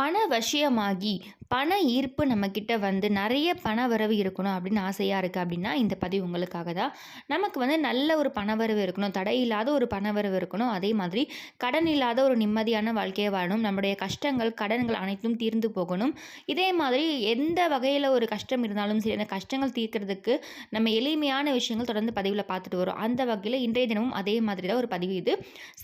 பண வசியமாகி பண ஈர்ப்பு நம்மக்கிட்ட வந்து நிறைய பண வரவு இருக்கணும் அப்படின்னு ஆசையாக இருக்குது அப்படின்னா இந்த பதிவு உங்களுக்காக தான். நமக்கு வந்து நல்ல ஒரு பணவரவு இருக்கணும் தடை இல்லாத ஒரு பணவரவு இருக்கணும். அதே மாதிரி கடன் இல்லாத ஒரு நிம்மதியான வாழ்க்கையை வாழணும். நம்முடைய கஷ்டங்கள் கடன்கள் அனைத்தும் தீர்ந்து போகணும். இதே மாதிரி எந்த வகையில் ஒரு கஷ்டம் இருந்தாலும் சரி அந்த கஷ்டங்கள் தீர்க்கிறதுக்கு நம்ம எளிமையான விஷயங்கள் தொடர்ந்து பதிவில் பார்த்துட்டு வரோம். அந்த வகையில் இன்றைய தினமும் அதே மாதிரி தான் ஒரு பதிவு இது.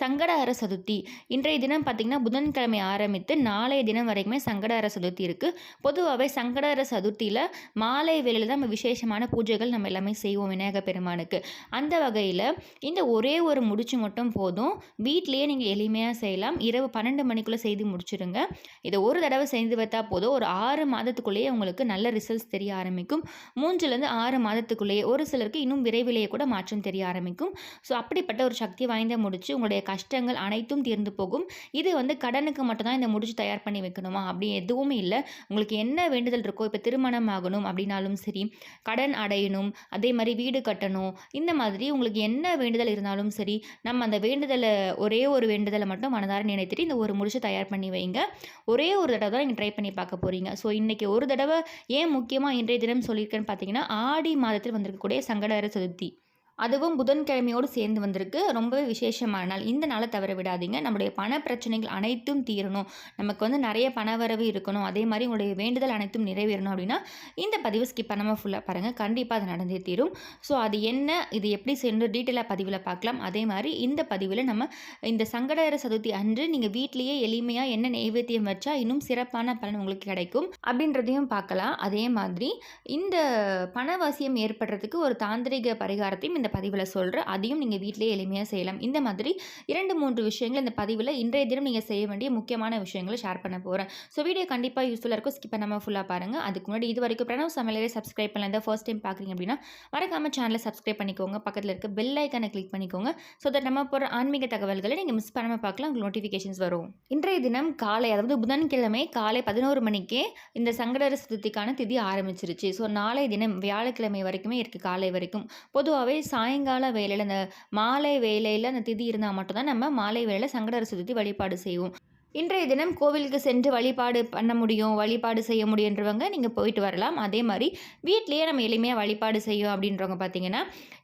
சங்கடஹர சதுர்த்தி. இன்றைய தினம் பார்த்திங்கன்னா புதன்கிழமை ஆரம்பித்து நாளைய தினம் வரைக்குமே சங்கடஹர சதுர்த்தி இருக்குது பொதுவாகவே சங்கடஹர சதுர்த்தியில் மாலை வேளையில் தான் நம்ம விசேஷமான பூஜைகள் நம்ம எல்லாமே செய்வோம் விநாயகர் பெருமானுக்கு. அந்த வகையில் இந்த ஒரே ஒரு முடிச்சு மட்டும் போதும். வீட்லேயே நீங்கள் எளிமையாக செய்யலாம். இரவு பன்னெண்டு மணிக்குள்ளே செய்து முடிச்சிடுங்க இதை ஒரு தடவை செய்து வைத்தா போதும். ஒரு ஆறு மாதத்துக்குள்ளேயே உங்களுக்கு நல்ல ரிசல்ட்ஸ் தெரிய ஆரம்பிக்கும். மூன்றுலேருந்து ஆறு மாதத்துக்குள்ளேயே ஒரு சிலருக்கு இன்னும் விரைவிலேயே கூட மாற்றம் தெரிய ஆரம்பிக்கும். ஸோ அப்படிப்பட்ட ஒரு சக்தி வாய்ந்த முடிச்சு உங்களுடைய கஷ்டங்கள் அனைத்தும் தீர்ந்து போகும். இது வந்து கடனுக்கு மட்டும்தான் இந்த முடிச்சு தயார் பண்ணி வைக்கணுமா அப்படி எதுவுமே இல்லை. உங்களுக்கு என்ன வேண்டுதல் இருக்கோ இப்போ திருமணம் ஆகணும் அப்படின்னாலும் சரி கடன் அடையணும் அதே மாதிரி வீடு கட்டணும் இந்த மாதிரி உங்களுக்கு என்ன வேண்டுதல் இருந்தாலும் சரி நம்ம அந்த வேண்டுதலை ஒரே ஒரு வேண்டுதலை மட்டும் மனதார நினைத்துட்டு இந்த ஒரு முடிச்சு தயார் பண்ணி வைங்க. ஒரே ஒரு தடவை தான் நீங்கள் ட்ரை பண்ணி பார்க்க போகிறீங்க ஸோ இன்றைக்கி ஒரு தடவை ஏன் முக்கியமாக இன்றைய தினம் சொல்லியிருக்கேன்னு பார்த்தீங்கன்னா ஆடி மாதத்தில் வந்திருக்கக்கூடிய சங்கடகர சதுர்த்தி. அதுவும் புதன்கிழமையோடு சேர்ந்து வந்திருக்கு. ரொம்பவே விசேஷமான நாள் இந்த நாளை தவற விடாதீங்க. நம்முடைய பண பிரச்சனைகள் அனைத்தும் தீரணும். நமக்கு வந்து நிறைய பணவரவு இருக்கணும். அதே மாதிரி உங்களுடைய வேண்டுதல் அனைத்தும் நிறைவேறணும் அப்படின்னா இந்த பதிவு ஸ்கிப் பண்ணாமல் ஃபுல்லாக பாருங்கள் கண்டிப்பாக அது நடந்தே தீரும். ஸோ அது என்ன இது எப்படி சென்று டீட்டெயிலாக பதிவில் பார்க்கலாம். அதே மாதிரி இந்த பதிவில் நம்ம இந்த சங்கடகர சதுர்த்தி அன்று நீங்கள் வீட்லேயே எளிமையாக என்ன நெய்வேத்தியம் வச்சா இன்னும் சிறப்பான பலன் உங்களுக்கு கிடைக்கும் அப்படின்றதையும் பார்க்கலாம். அதே மாதிரி இந்த பணவாசியம் ஏற்படுறதுக்கு ஒரு தாந்திரிக பரிகாரத்தையும் இந்த பதிவில் சொல்கிறேன் அதையும் நீங்கள் வீட்டிலேயே எளிமையாக செய்யலாம். இந்த மாதிரி இரண்டு மூன்று விஷயங்கள் இந்த பதிவில் இன்றைய தினம் நீங்கள் செய்ய வேண்டிய முக்கியமான விஷயங்களை ஷேர் பண்ண போகிறேன் ஸோ வீடியோ கண்டிப்பாக யூஸ்ஃபுல்லாக இருக்கும். ஸ்கிப் பண்ணாமல் ஃபுல்லாக பாருங்கள் அதுக்கு முன்னாடி இது வரைக்கும் பிரணவ் சமையலே சப்ஸ்கிரைப் பண்ணல. இந்த ஃபர்ஸ்ட் டைம் பார்க்குறீங்க அப்படின்னா மறக்காம சேனலை சப்ஸ்கிரைப் பண்ணிக்கோங்க. பக்கத்தில் இருக்க பெல் ஐக்கானை கிளிக் பண்ணிக்கோங்க. ஸோ தட் நம்ம போகிற ஆன்மீக தகவல்களை நீங்கள் மிஸ் பண்ணாமல் பார்க்கலாம் உங்களுக்கு நோட்டிஃபிகேஷன்ஸ் வரும். இன்றைய தினம் காலை அதாவது புதன்கிழமை காலை பதினோரு மணிக்கே இந்த சங்கடர சதுர்த்திக்கான திதி ஆரம்பிச்சிருச்சு. ஸோ நாளை தினம் வியாழக்கிழமை வரைக்குமே இருக்குது காலை வரைக்கும். பொதுவாகவே சாயங்கால வேலையில் அந்த மாலை வேலையில் அந்த திதி இருந்தால் மட்டும்தான் நம்ம மாலை வேலையில் சங்கடர சதுர்த்தி வழிபாடு செய்வோம். இன்றைய தினம் கோவிலுக்கு சென்று வழிபாடு பண்ண முடியும் வழிபாடு செய்ய முடியுன்றவங்க நீங்கள் போயிட்டு வரலாம். அதே மாதிரி வீட்லேயே நம்ம எளிமையாக வழிபாடு செய்யும் அப்படின்றவங்க பார்த்தீங்கன்னா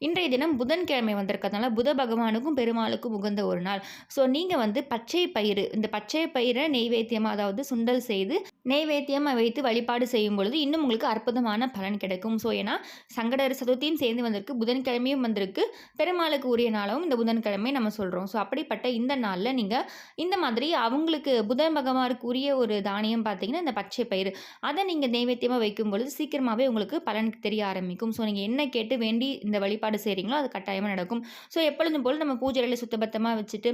இன்றைய தினம் புதன்கிழமை வந்திருக்கிறதுனால புத பகவானுக்கும் பெருமாளுக்கும் உகந்த ஒரு நாள். ஸோ நீங்கள் வந்து பச்சை பயிறு இந்த பச்சை பயிரை நெய்வேத்தியமாக அதாவது சுண்டல் செய்து நெய்வேத்தியமாக வைத்து வழிபாடு செய்யும் பொழுது இன்னும் உங்களுக்கு அற்புதமான பலன் கிடைக்கும். ஸோ ஏன்னா சங்கடர் சதுர்த்தியும் சேர்ந்து வந்திருக்கு புதன்கிழமையும் வந்திருக்கு. பெருமாளுக்கு உரிய நாளாகவும் இந்த புதன்கிழமை நம்ம சொல்கிறோம் ஸோ அப்படிப்பட்ட இந்த நாளில் நீங்கள் இந்த மாதிரி அவங்களுக்கு புதன் பகவானுக்கு உரிய ஒரு தானியம் பார்த்தீங்கன்னா இந்த பச்சை பயிர் அதை நீங்கள் நெய்வேத்தியமாக வைக்கும் பொழுது சீக்கிரமாகவே உங்களுக்கு பலன் தெரிய ஆரம்பிக்கும். ஸோ நீங்கள் என்ன கேட்டு வேண்டி இந்த வழிபாடு செய்கிறீங்களோ அது கட்டாயமாக நடக்கும். ஸோ எப்பொழுதும் போல் நம்ம பூஜையில் சுத்தபத்தமாக வச்சுட்டு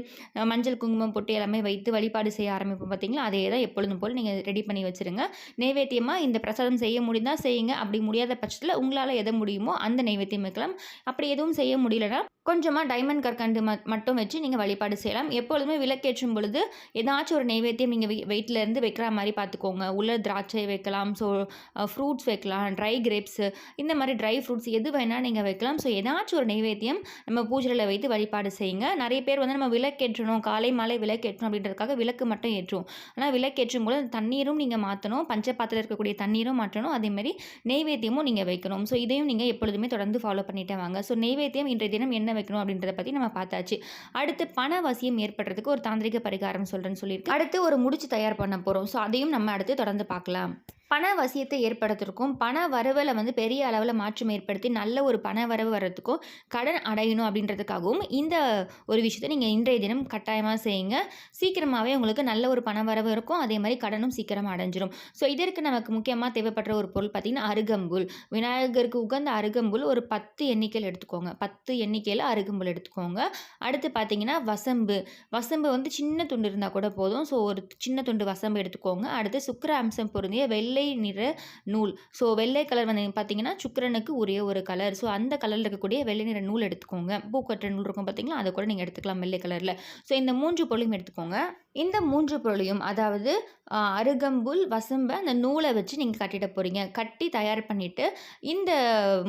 மஞ்சள் குங்குமம் பொட்டு எல்லாமே வைத்து வழிபாடு செய்ய ஆரம்பிப்போம் பார்த்தீங்களா? அதே தான் எப்பொழுதும் போல் நீங்கள் ரெடி பண்ணி வச்சுருங்க. நெய்வேத்தியமாக இந்த பிரசாதம் செய்ய முடிந்தால் செய்யுங்க. அப்படி முடியாத பட்சத்தில் உங்களால் எதை முடியுமோ அந்த நைவேத்தியம் வைக்கலாம். அப்படி எதுவும் செய்ய முடியலன்னா கொஞ்சமாக டைமண்ட் கற்கண்டு ம மட்டும் வச்சு நீங்கள் வழிபாடு செய்யலாம். எப்பொழுதுமே விளக்கேற்றும் பொழுது ஏதாச்சும் ஒரு நெய்வேத்தியம் நீங்கள் வெயிட்லேருந்து வைக்கிற மாதிரி பார்த்துக்கோங்க. உள்ள திராட்சை வைக்கலாம் ஸோ ஃப்ரூட்ஸ் வைக்கலாம் ட்ரை கிரேப்ஸு இந்த மாதிரி ட்ரை ஃப்ரூட்ஸ் எது வேணால் நீங்கள் வைக்கலாம். ஸோ ஏதாச்சும் ஒரு நெய்வேத்தியம் நம்ம பூஜையில் வைத்து வழிபாடு செய்யுங்க. நிறைய பேர் வந்து நம்ம விளக்கேற்றணும் காலை மாலை விளக்கேற்றணும் அப்படின்றதுக்காக விளக்கு மட்டும் ஏற்றுவோம் ஆனால் விளக்கேற்றும் போது தண்ணீரும் நீங்கள் மாற்றணும் பஞ்சபாத்திரத்தில் இருக்கக்கூடிய தண்ணீரும் மாற்றணும். அதேமாதிரி நெய்வேத்தியமும் நீங்கள் வைக்கணும். ஸோ இதையும் நீங்கள் எப்பொழுதுமே தொடர்ந்து ஃபாலோ பண்ணிட்டே வாங்க. ஸோ நெய்வேத்தியம் இன்றைய தினம் என்ன வைக்கணும் அப்படின்றத பற்றி நம்ம பார்த்தாச்சு. அடுத்து பண வசியம் ஏற்படுறதுக்கு ஒரு தாந்திரிக பரிகாரம் சொல்கிறேன்னு சொல்லியிருக்கேன் அடுத்து ஒரு முடிச்சு தயார் பண்ண போகிறோம் ஸோ அதையும் நம்ம அடுத்து தொடர்ந்து பார்க்கலாம். பண வசியத்தை ஏற்படுத்துறதுக்கும் பண வரவில் வந்து பெரிய அளவில் மாற்றம் ஏற்படுத்தி நல்ல ஒரு பண வரவு வர்றதுக்கும் கடன் அடையணும் அப்படின்றதுக்காகவும் இந்த ஒரு விஷயத்தை நீங்கள் இன்றைய தினம் கட்டாயமாக செய்யுங்க. சீக்கிரமாகவே உங்களுக்கு நல்ல ஒரு பண வரவு இருக்கும். அதே மாதிரி கடனும் சீக்கிரமாக அடைஞ்சிரும். ஸோ இதற்கு நமக்கு முக்கியமாக தேவைப்படுற ஒரு பொருள் பார்த்திங்கன்னா அருகம்புல். விநாயகருக்கு உகந்த அருகம்புல் ஒரு பத்து எண்ணிக்கையில் எடுத்துக்கோங்க. பத்து எண்ணிக்கையில் அருகம்புல் எடுத்துக்கோங்க. அடுத்து பார்த்தீங்கன்னா வசம்பு. வசம்பு வந்து சின்ன துண்டு இருந்தால் கூட போதும். ஸோ ஒரு சின்ன துண்டு வசம்பு எடுத்துக்கோங்க. அடுத்து சுக்கர அம்சம் பொருந்திய வெள்ளை வெள்ளை நிற நூல். ஸோ வெள்ளை கலர் வந்து பார்த்தீங்கன்னா சுக்கிரனுக்கு உரிய ஒரு கலர் ஸோ அந்த கலரில் இருக்கக்கூடிய வெள்ளை நிற நூல் எடுத்துக்கோங்க. பூக்கட்டுற நூல் இருக்கும் பார்த்தீங்களா அதை கூட நீங்கள் எடுத்துக்கலாம் வெள்ளை கலரில் ஸோ இந்த மூன்று பொருளையும் எடுத்துக்கோங்க. இந்த மூன்று பொருளையும் அதாவது அருகம்புல் வசம்ப அந்த நூலை வச்சு நீங்கள் கட்டிட போகிறீங்க கட்டி தயார் பண்ணிவிட்டு இந்த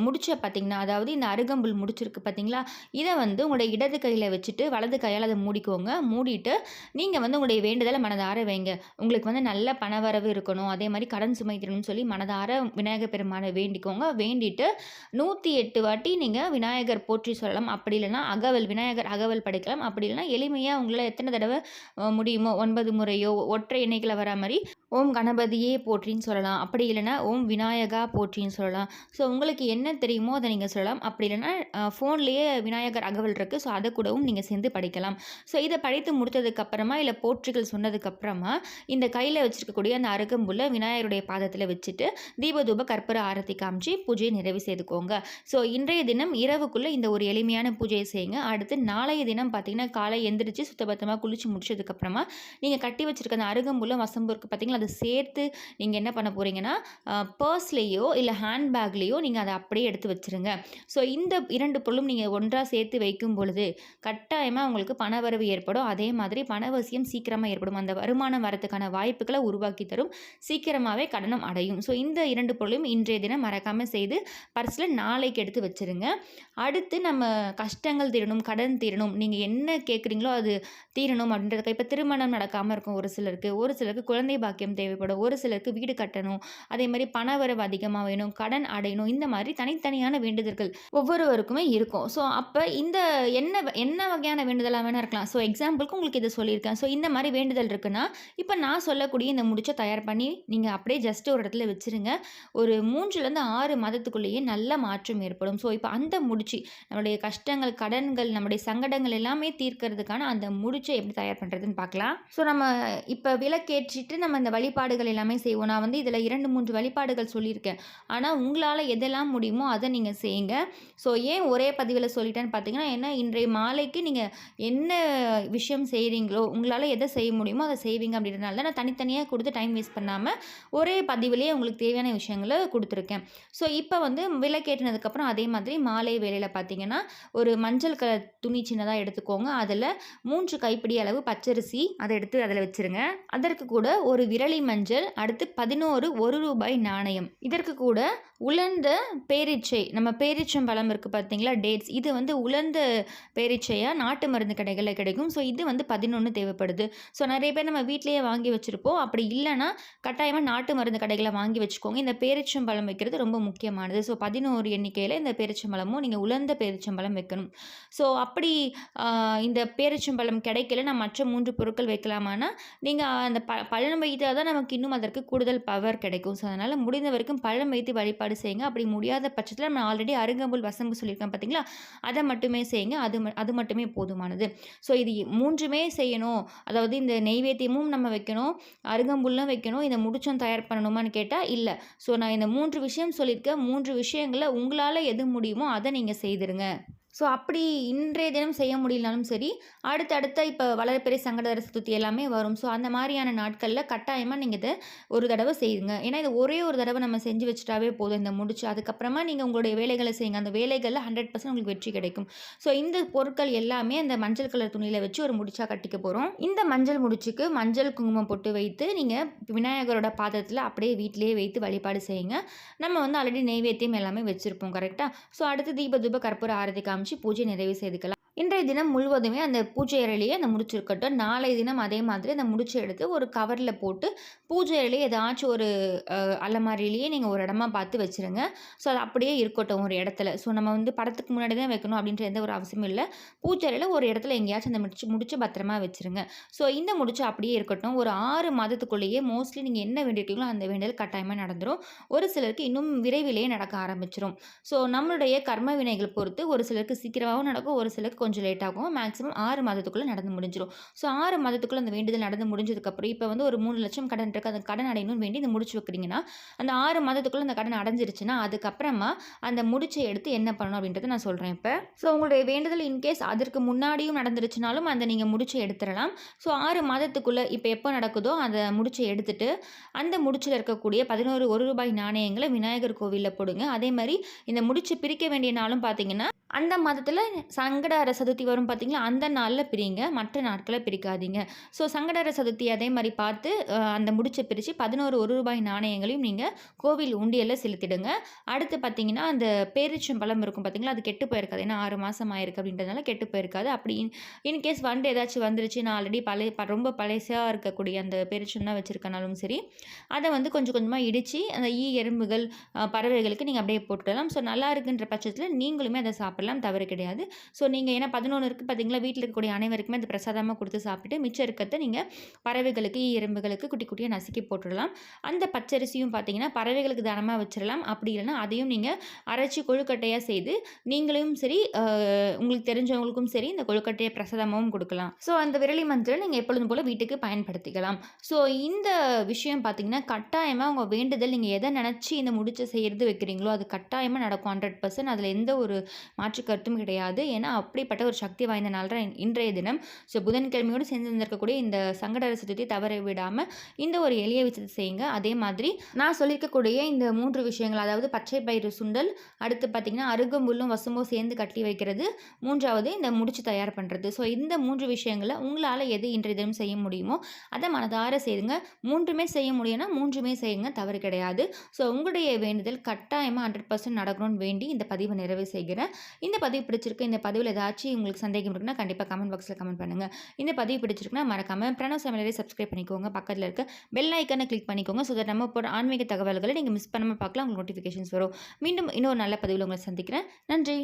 முடிச்ச பார்த்தீங்கன்னா அதாவது இந்த அருகம்புல் முடிச்சிருக்கு பார்த்தீங்களா இதை வந்து உங்களுடைய இடது கையில் வச்சுட்டு வலது கையால் அதை மூடிக்கோங்க. மூடிட்டு நீங்கள் வந்து உங்களுடைய வேண்டுதலை மனதார வைங்க. உங்களுக்கு வந்து நல்ல பணவரவு இருக்கணும். அதே மாதிரி கடன் சுமை தரணும்னு சொல்லி மனதார விநாயகர் பெருமானை வேண்டிக்கோங்க. வேண்டிட்டு நூற்றி எட்டு வாட்டி நீங்கள் விநாயகர் போற்றி சொல்லலாம். அப்படி இல்லைன்னா அகவல் விநாயகர் அகவல் படிக்கலாம். அப்படி இல்லைன்னா எளிமையாக உங்களால் எத்தனை தடவை முடியுமோ ஒன்பது முறையோ ஒற்றை எண்ணிக்கையில் வரா மாதிரி ஓம் கணபதியே போற்றின்னு சொல்லலாம். அப்படி இல்லைன்னா ஓம் விநாயகா போற்றின்னு சொல்லலாம். ஸோ உங்களுக்கு என்ன தெரியுமோ அதை நீங்கள் சொல்லலாம். அப்படி இல்லைன்னா ஃபோன்லேயே விநாயகர் அகவல் இருக்குது ஸோ அதை கூடவும் நீங்கள் சேர்ந்து படிக்கலாம். ஸோ இதை படித்து முடித்ததுக்கப்புறமா இல்லை போற்றிகள் சொன்னதுக்கப்புறமா இந்த கையில் வச்சுருக்கக்கூடிய அந்த அருகம்புல்ல விநாயகருடைய பாதத்தில் வச்சுட்டு தீபதூப கற்பூர ஆரத்தி காமிச்சு பூஜையை நிறைவு செய்துக்கோங்க. ஸோ இன்றைய தினம் இரவுக்குள்ளே இந்த ஒரு எளிமையான பூஜையை செய்யுங்க. அடுத்து நாளைய தினம் பார்த்தீங்கன்னா காலை எந்திரிச்சு சுத்தபத்தமாக குளிச்சு முடிச்சதுக்கப்புறமா நீங்கள் கட்டி வச்சிருக்க அந்த அருகம்புல்லும் வசம்பூருக்கு பார்த்தீங்கன்னா பார்த்தீங்களா அதை சேர்த்து நீங்கள் என்ன பண்ண போகிறீங்கன்னா பர்ஸ்லேயோ இல்லை ஹேண்ட்பேக்லேயோ நீங்கள் அதை அப்படியே எடுத்து வச்சிருங்க. ஸோ இந்த இரண்டு பொருளும் நீங்கள் ஒன்றாக சேர்த்து வைக்கும் பொழுது கட்டாயமாக உங்களுக்கு பணவரவு ஏற்படும். அதே மாதிரி பணவசியம் சீக்கிரமாக ஏற்படும். அந்த வருமானம் வரதுக்கான வாய்ப்புகளை உருவாக்கி தரும். சீக்கிரமாகவே கடனும் அடையும். ஸோ இந்த இரண்டு பொருளையும் இன்றைய தினம் மறக்காமல் செய்து பர்ஸில் நாளைக்கு எடுத்து வச்சிருங்க. அடுத்து நம்ம கஷ்டங்கள் தீரணும் கடன் தீரணும் நீங்கள் என்ன கேட்குறீங்களோ அது தீரணும் அப்படின்றதுக்கு இப்போ திருமணம் நடக்காமல் இருக்கும் ஒரு சிலருக்கு. ஒரு சிலருக்கு குழந்தை பாக்கியம் தேவைப்படும் ஒரு சிலருக்கு வீடு கட்டணும் அதே மாதிரி பணவரவு அதிகமாக வேணும் கடன் அடையணும் இந்த மாதிரி தனித்தனியான வேண்டுதல்கள் ஒவ்வொருவருக்குமே இருக்கும். ஸோ அப்போ இந்த என்ன என்ன வகையான வேண்டுதலாக வேணால் இருக்கலாம். ஸோ எக்ஸாம்பிளுக்கு உங்களுக்கு இதை சொல்லியிருக்கேன். ஸோ இந்த மாதிரி வேண்டுதல் இருக்குன்னா இப்போ நான் சொல்லக்கூடிய இந்த முடிச்சை தயார் பண்ணி நீங்கள் அப்படியே ஜஸ்ட்டு ஒரு இடத்துல வச்சுருங்க. ஒரு மூன்றுலேருந்து ஆறு மாதத்துக்குள்ளேயே நல்ல மாற்றம் ஏற்படும். ஸோ இப்போ அந்த முடிச்சு நம்மளுடைய கஷ்டங்கள் கடன்கள் நம்முடைய சங்கடங்கள் எல்லாமே தீர்க்கறதுக்கான அந்த முடிச்சை எப்படி தயார் பண்ணுறதுன்னு பார்க்கலாம். ஸோ நம்ம இப்போ விலக்கேற்றிட்டு நம்ம இந்த வழிபாடுகள் எல்லாமே செய்வோம். நான் வந்து இதில் இரண்டு மூன்று வழிபாடுகள் சொல்லியிருக்கேன். ஆனால் உங்களால் எதெல்லாம் முடியுமோ அதை நீங்கள் செய்யுங்க. ஸோ ஏன் ஒரே பதிவில் சொல்லிட்டேன்னு பார்த்தீங்கன்னா ஏன்னா இன்றைய மாலைக்கு நீங்கள் என்ன விஷயம் செய்கிறீங்களோ உங்களால் எதை செய்ய முடியுமோ அதை செய்வீங்க அப்படின்றதுனால தான் நான் தனித்தனியாக கொடுத்து டைம் வேஸ்ட் பண்ணாமல் ஒரே பதிவிலேயே உங்களுக்கு தேவையான விஷயங்களை கொடுத்துருக்கேன். ஸோ இப்போ வந்து விளக்கேற்றினதுக்கப்புறம் அதே மாதிரி மாலை வேலையில் பார்த்தீங்கன்னா ஒரு மஞ்சள் கலர் துணி சின்னதாக எடுத்துக்கோங்க. அதில் மூன்று கைப்பிடி அளவு பச்சரிசி அதை எடுத்து அதில் வச்சுருங்க. அதற்கு கூட ஒரு விரலி மஞ்சள் அடுத்து பதினோரு ஒரு ரூபாய் நாணயம். இதற்கு கூட உலர்ந்த பேரிச்சை நம்ம பேரிச்சம் பழம் இருக்குது பார்த்தீங்களா டேட்ஸ். இது வந்து உலர்ந்த பேரிச்சையாக நாட்டு மருந்து கடைகளில் கிடைக்கும். ஸோ இது வந்து பதினொன்று தேவைப்படுது. ஸோ நிறைய பேர் நம்ம வீட்டிலேயே வாங்கி வச்சுருப்போம். அப்படி இல்லைன்னா கட்டாயமாக நாட்டு மருந்து கடைகளை வாங்கி வச்சுக்கோங்க. இந்த பேரிச்சம்பழம் வைக்கிறது ரொம்ப முக்கியமானது. ஸோ பதினோரு எண்ணிக்கையில் இந்த பேரிச்சம்பழமும் நீங்கள் உலர்ந்த பேரிச்சம்பழம் வைக்கணும். ஸோ அப்படி இந்த பேரிச்சம்பழம் கிடைக்கல நான் மற்ற மூன்று பொருட்கள் வைக்கலாமான்னா நீங்கள் அந்த ப பழம் வைத்தால் தான் நமக்கு இன்னும் அதற்கு கூடுதல் பவர் கிடைக்கும். ஸோ அதனால் முடிந்த வரைக்கும் பழம் வைத்து வழிபாடு செய்யுங்க. அப்படி முடியாத பட்சத்தில் நம்ம ஆல்ரெடி அருங்கம்புல் வசம்பு சொல்லியிருக்கேன் பார்த்தீங்களா அதை மட்டுமே செய்யுங்க. அது ம- அது மட்டுமே போதுமானது. ஸோ இது மூன்றுமே செய்யணும். அதாவது இந்த நெய்வேத்தியமும் நம்ம வைக்கணும். அருகம்புல்லும் வைக்கணும். இந்த முடிச்சம் தயார் பண்ணணுமான்னு கேட்டால் இல்லை. ஸோ நான் இந்த மூன்று விஷயம் சொல்லியிருக்கேன். மூன்று விஷயங்களை உங்களால் எது முடியுமோ அதை நீங்கள் செய்திருங்க. ஸோ அப்படி இன்றைய தினம் செய்ய முடியலனாலும் சரி அடுத்தடுத்த இப்போ வளரப்பெரிய சங்கடகர சதுர்த்தி எல்லாமே வரும். ஸோ அந்த மாதிரியான நாட்களில் கட்டாயமாக நீங்கள் இதை ஒரு தடவை செய்யுங்க. ஏன்னா இது ஒரே ஒரு தடவை நம்ம செஞ்சு வச்சுட்டாவே போதும் இந்த முடிச்சு. அதுக்கப்புறமா நீங்கள் உங்களுடைய வேலைகளை செய்யுங்க. அந்த வேலைகளில் ஹண்ட்ரட் பர்சன்ட் உங்களுக்கு வெற்றி கிடைக்கும். ஸோ இந்த பொருட்கள் எல்லாமே அந்த மஞ்சள் கலர் துணியில் வச்சு ஒரு முடிச்சா கட்டிக்க போகிறோம் இந்த மஞ்சள் முடிச்சுக்கு மஞ்சள் குங்குமம் பொட்டு வைத்து நீங்கள் விநாயகரோட பாதத்தில் அப்படியே வீட்டிலேயே வைத்து வழிபாடு செய்யுங்க. நம்ம வந்து ஆல்ரெடி நெய்வேத்தியம் எல்லாமே வச்சுருப்போம் கரெக்டாக ஸோ அடுத்து தீப தூப கற்பூர ஆரதிக்காம காமிச்சு பூஜை நிறைவு செய்துக்கலாம். இன்றைய தினம் முழுவதுமே அந்த பூஜை அறையிலேயே அந்த முடிச்சிருக்கட்டும். நாளைய தினம் அதே மாதிரி அந்த முடிச்சு எடுத்து ஒரு கவரில் போட்டு பூஜை அறையிலேயே ஏதாச்சும் ஒரு அலமாரிலேயே நீங்கள் ஒரு இடமா பார்த்து வச்சுருங்க. ஸோ அது அப்படியே இருக்கட்டும் ஒரு இடத்துல. ஸோ நம்ம வந்து படத்துக்கு முன்னாடி தான் வைக்கணும் அப்படின்ற எந்த ஒரு அவசியமும் இல்லை. பூஜை அறையில் ஒரு இடத்துல எங்கேயாச்சும் அந்த முடிச்சு முடிச்சு பத்திரமா வச்சுருங்க. ஸோ இந்த முடிச்சு அப்படியே இருக்கட்டும். ஒரு ஆறு மாதத்துக்குள்ளேயே மோஸ்ட்லி நீங்கள் என்ன வேண்டியிருக்கீங்களோ அந்த வேண்டியது கட்டாயமாக நடந்துடும் ஒரு சிலருக்கு இன்னும் விரைவிலேயே நடக்க ஆரம்பிச்சிடும் ஸோ நம்மளுடைய கர்ம வினைகள் பொறுத்து ஒரு சிலருக்கு சீக்கிரமாகவும் நடக்கும். ஒரு சிலருக்கு கொஞ்சம் லேட் ஆகும். மேக்ஸிமம் ஆறு மாதத்துக்குள்ளே நடந்து முடிஞ்சிடும் ஸோ ஆறு மாதத்துக்குள்ளே அந்த வேண்டுதல் நடந்து முடிஞ்சதுக்கப்புறம் இப்போ வந்து ஒரு மூணு லட்சம் கடன் இருக்குது அந்த கடன் அடையணும்னு வேண்டி இந்த முடிச்சு வைக்கிறீங்கன்னா அந்த ஆறு மாதத்துக்குள்ளே அந்த கடன் அடைஞ்சிருச்சுன்னா அதுக்கப்புறமா அந்த முடிச்சை எடுத்து என்ன பண்ணணும் அப்படின்றத நான் சொல்கிறேன் இப்போ. ஸோ உங்களுடைய வேண்டுதல் இன்கேஸ் அதற்கு முன்னாடியும் நடந்துருச்சுனாலும் அந்த நீங்கள் முடிச்சு எடுத்துடலாம். ஸோ ஆறு மாதத்துக்குள்ளே இப்போ எப்போ நடக்குதோ அதை முடிச்சு எடுத்துட்டு அந்த முடிச்சில் இருக்கக்கூடிய பதினோரு ஒரு ரூபாய் நாணயங்களை விநாயகர் கோவிலில் போடுங்க. அதே மாதிரி இந்த முடிச்சு பிரிக்க வேண்டிய நாளும் பார்த்தீங்கன்னா அந்த மாதத்தில் சங்கடார சதுர்த்தி வரும் பார்த்தீங்களா? அந்த நாளில் பிரிங்க. மற்ற நாட்களை பிரிக்காதீங்க. ஸோ சங்கடர சதுர்த்தி அதே மாதிரி பார்த்து அந்த முடிச்சை பிரித்து பதினோரு ஒரு ரூபாய் நாணயங்களையும் நீங்கள் கோவில் உண்டியலில் செலுத்திடுங்க. அடுத்து பார்த்தீங்கன்னா அந்த பேரிச்சம் பழம் இருக்கும் பார்த்தீங்களா? அது கெட்டு போயிருக்காது. ஏன்னா ஆறு மாதம் ஆயிருக்கு அப்படின்றதுனால கெட்டு போயிருக்காது. அப்படி இன்கேஸ் வண்டு ஏதாச்சும் வந்துருச்சு நான் ஆல்ரெடி பழைய ப- ரொம்ப பழசாக இருக்கக்கூடிய அந்த பேரிச்சம் தான் வச்சுருக்கனாலும் சரி அதை வந்து கொஞ்சம் கொஞ்சமாக இடித்து அந்த ஈ எறும்புகள் பறவைகளுக்கு நீங்கள் அப்படியே போட்டுடலாம் ஸோ நல்லா இருக்குன்ற பட்சத்தில் நீங்களுமே அதை சாப்பிடலாம். தவறு கிடையாது. ஸோ நீங்கள் ஏன்னா பதினொன்று இருக்குது பார்த்தீங்களா வீட்டில் இருக்கக்கூடிய அனைவருக்குமே அந்த பிரசாதமாக கொடுத்து சாப்பிட்டு மிச்சம் இருக்கிறத நீங்கள் பறவைகளுக்கு எறும்புகளுக்கு குட்டி குட்டியாக நசுக்கி போட்டுடலாம். அந்த பச்சரிசியும் பார்த்தீங்கன்னா பறவைகளுக்கு தானமாக வச்சிடலாம். அப்படி இல்லைன்னா அதையும் நீங்கள் அரைச்சி கொழுக்கட்டையாக செய்து நீங்களும் சரி உங்களுக்கு தெரிஞ்சவங்களுக்கும் சரி இந்த கொழுக்கட்டையை பிரசாதமாகவும் கொடுக்கலாம். ஸோ அந்த விரலி மந்திரை நீங்கள் எப்பொழுதும் போல் வீட்டுக்கு பயன்படுத்திக்கலாம். ஸோ இந்த விஷயம் பார்த்தீங்கன்னா கட்டாயமாக உங்கள் வேண்டுதல் நீங்கள் எதை நினச்சி இந்த முடிச்சு செய்கிறது வைக்கிறீங்களோ அது கட்டாயமாக நடக்கும். ஹண்ட்ரட் பர்சன்ட் அதில் எந்த ஒரு மாற்று கருத்தும் கிடையாது. ஏன்னா அப்படிப்பட்ட ஒரு சக்தி வாய்ந்த நாள் இன்றைய தினம். ஸோ புதன்கிழமையோடு சேர்ந்து வந்திருக்கக்கூடிய இந்த சங்கடர சதுர்த்தி தவற விடாமல் இந்த ஒரு எளிய விஷயத்தை செய்யுங்க. அதே மாதிரி நான் சொல்லியிருக்கக்கூடிய இந்த மூன்று விஷயங்கள் அதாவது பச்சை பயிறு சுண்டல் அடுத்து பார்த்திங்கன்னா அருகம்புல்லும் வசம்போ சேர்ந்து கட்டி வைக்கிறது. மூன்றாவது இந்த முடிச்சு தயார் பண்ணுறது ஸோ இந்த மூன்று விஷயங்களை உங்களால் எது இன்றைய தினம் செய்ய முடியுமோ அதை மனதார செய்யுங்க மூன்றுமே செய்ய முடியும்னா மூன்றுமே செய்யுங்க தவறு கிடையாது. ஸோ உங்களுடைய வேண்டுதல் கட்டாயமாக ஹண்ட்ரட் பர்சன்ட் நடக்கணும்னு வேண்டி இந்த பதிவை நிறைவு செய்கிறேன். இந்த பதிவு பிடிச்சிருக்கு இந்த பதிவில் ஏதாச்சும் ஏதாச்சும் உங்களுக்கு சந்தேகம் இருக்குன்னா கண்டிப்பாக கமெண்ட் பாக்ஸில் கமெண்ட் பண்ணுங்கள் இந்த பதிவு பிடிச்சிருக்குன்னா மறக்காமல் பிரணவ் சமையலரை சப்ஸ்கிரைப் பண்ணிக்கோங்க. பக்கத்தில் இருக்க பெல் ஐக்கனை கிளிக் பண்ணிக்கோங்க. ஸோ தட் நம்ம போகிற ஆன்மீக தகவல்களை நீங்கள் மிஸ் பண்ணாமல் பார்க்கலாம் உங்களுக்கு நோட்டிஃபிகேஷன்ஸ் வரும். மீண்டும் இன்னொரு நல்ல பதிவில் உங்களை சந்திக்கிறேன். நன்றி!